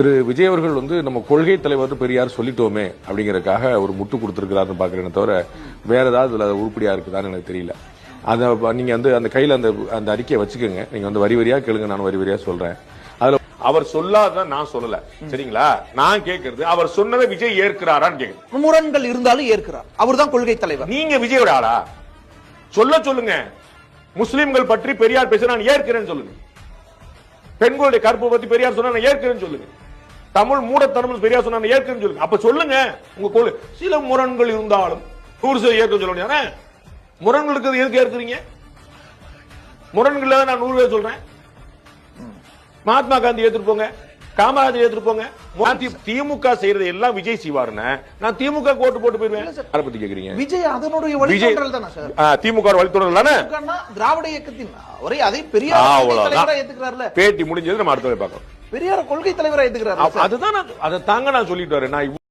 திரு விஜய் அவர்கள் வந்து நம்ம கொள்கை தலைவர் பெரியார் சொல்லிட்டோமே அப்படிங்கறதுக்காக ஒரு முட்டு கொடுத்திருக்கிறாருன்னு பாக்குறேனே தவிர வேற ஏதாவது இதுல உருப்படியா இருக்குதான்னு எனக்கு தெரியல. அத நீங்க வந்து அந்த கையில அந்த அந்த அறிக்கையை வச்சுக்கோங்க. நீங்க வந்து வரி வரியா கேளுங்க நான் வரி வரியா சொல்றேன். அதுல அவர் சொல்லாதான் நான் சொல்லல. சரிங்களா? நான் கேக்குறது அவர் சொன்னதை விஜய் ஏற்கிறாரான்னு கேக்குறேன். முரண்கள் இருந்தாலும் ஏற்கிறார். அவர்தான் கொள்கை தலைவர். நீங்க விஜயோட ஆளா? சொல்ல சொல்லுங்க. முஸ்லிம்கள் பற்றி பெரியார் பேச நான் ஏற்கிறேன்னு சொல்லுங்க. பெண்களுடைய கற்பு பத்தி பெரியார் சொன்னா நான் ஏற்கிறேன்னு சொல்லுங்க. தமிழ் மூடத்தனம் பெரியா சொன்னா ஏற்கனவே சொல்லுங்க. அப்ப சொல்லுங்க உங்க கோல். சில முரண்கள் இருந்தாலும் நூறு சதவீதம் ஏற்க சொல்ல முடியாது முரண்கள் இருக்கிறது எதுக்கு ஏற்கிறீங்க? முரண்கள் நான் நூறு பேர் சொல்றேன். மகாத்மா காந்தி ஏத்துட்டு போங்க. காமராஜர் போங்க. தி- திமுக செய்யறது எல்லாம் விஜய் செய்வாருன்னு நான் திமுக ஓட்டு போட்டு போயிருவேன் அதை பத்தி கேக்குறீங்க? விஜய் அதனுடைய வழித்தோன்றல் தானே சார்? திமுக வழித்தொடர் தானே? திராவிட இயக்கத்தின் அவரை அதை ஏத்துக்கிறார்ல. பேட்டி முடிஞ்சது நம்ம அடுத்த பார்க்கலாம். பெரியார் கொள்கை தலைவரா ஏத்துக்கிறாரு அதுதான் அதை தாங்க நான் சொல்லிட்டு வரேன். நான்